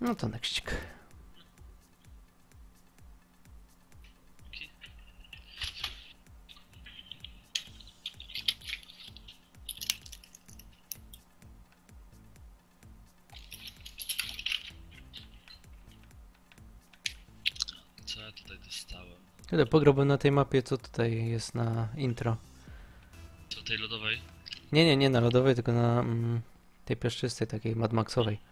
No to. Dzięki. Co ja tutaj dostałem? Tyle pograłbym na tej mapie, co tutaj jest na intro. Co tej lodowej? Nie, nie, nie na lodowej, tylko na mm, tej piaszczystej, takiej Mad Maxowej.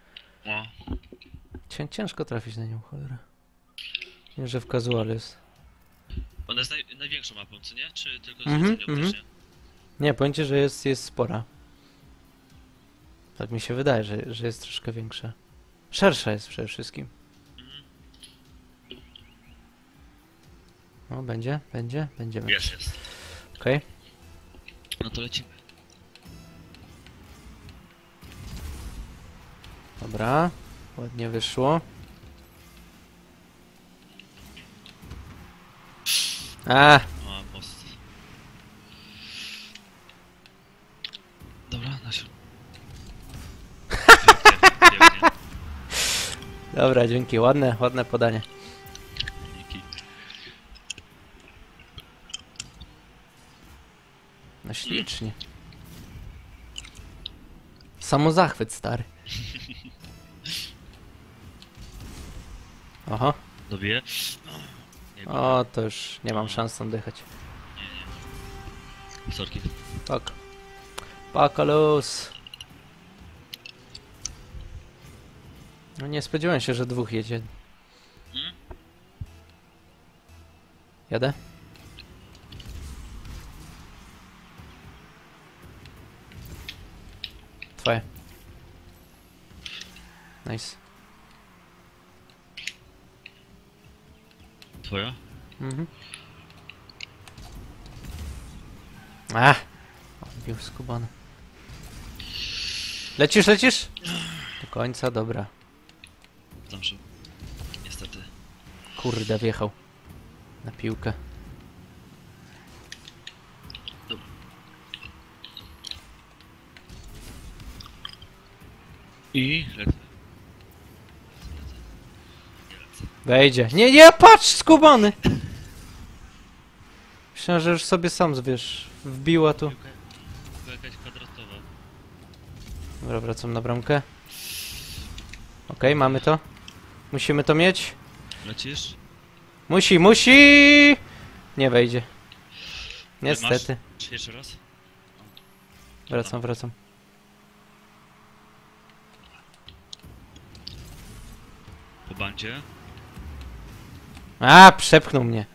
Cię, ciężko trafić na nią, cholera. Nie, że w casual jest. ona jest naj, największą mapą, nie? Czy tylko Mhm, zwiedzenie mhm. odnośnie? Nie, powiem ci, że jest, jest spora. Tak mi się wydaje, że, że jest troszkę większa. Szersza jest przede wszystkim. No, będzie, będzie, będziemy. Jest, jest. Okej. No to lecimy. Dobra, ładnie wyszło. A, O, most. Dobra, pięknie. dobra, dzięki, ładne, ładne podanie. Dzięki. No ślicznie. Samozachwyt, stary. Oho, Dobiję? Nie, nie, o, to już nie mam szans tam dychać. nie. Sorki. Pak. Paka luz. No nie spodziewałem się, że dwóch jedzie. Mm. Jadę? Twoje. Nice. Twoja? Mhm. A! Odbił skubany. Lecisz, lecisz? Do końca, dobra. Zdążył. Niestety. Kurde, wjechał. Na piłkę. I lecę. Nie lecę. Wejdzie. Nie, nie, patrz, skubany! Myślałem, że już sobie sam, wiesz, wbiła tu. Piłka, piłka jakaś kwadratowa. Dobra, wracam na bramkę. Okej, mamy to. Musimy to mieć. Lecisz? Musi, musi! Nie wejdzie. Niestety. Jeszcze raz? Wracam, wracam. Po bandzie. A, przepchnął mnie.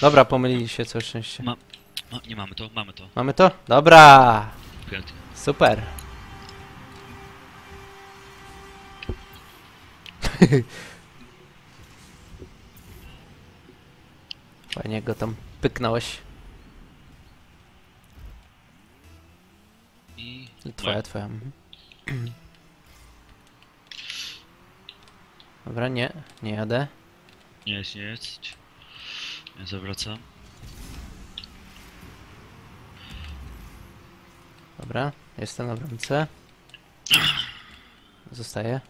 Dobra, pomylili się, całe szczęście. Ma... O, nie mamy to, mamy to. Mamy to? Dobra! Pięknie. Super. Fajnie go tam pyknąłeś. I... Twoja, moja. twoja. mhm. Dobra, nie, nie jadę. Nie jest, nie jest. Ja zawracam. Dobra, jestem na bramce. Zostaję.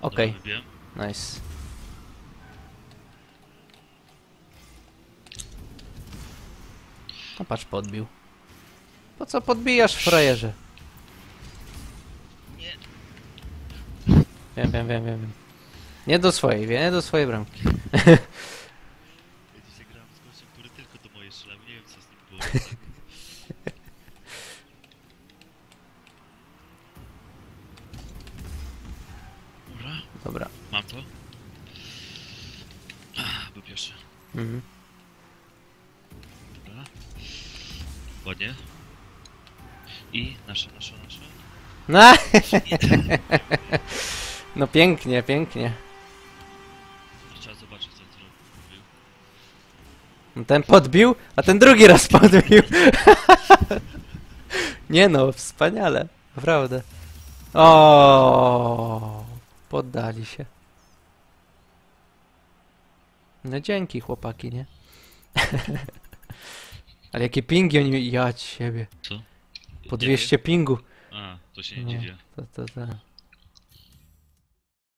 Okej, Dobra, nice. No patrz, podbił. Po co podbijasz, frajerze? Nie. Wiem, wiem, wiem, wiem. wiem. Nie do swojej, wie, nie do swojej bramki. Ja dzisiaj grałem z gościem, który tylko do mojej strzelał. Nie wiem co z nim było. Dobra, Dobra. mam to. Ah, Był pierwszy. Mhm. Dobra. Ładnie. I nasze, nasze, nasze. No, no pięknie, pięknie. Trzeba zobaczyć co on zrobił. No Ten podbił, a ten drugi raz podbił. Nie no, wspaniale. Naprawdę. O, poddali się. No dzięki chłopaki, nie? Ale jakie pingi oni... Ja ciebie. Co? Po Nie 200 pingu. A, to się nie No, dziwię. to, to, to.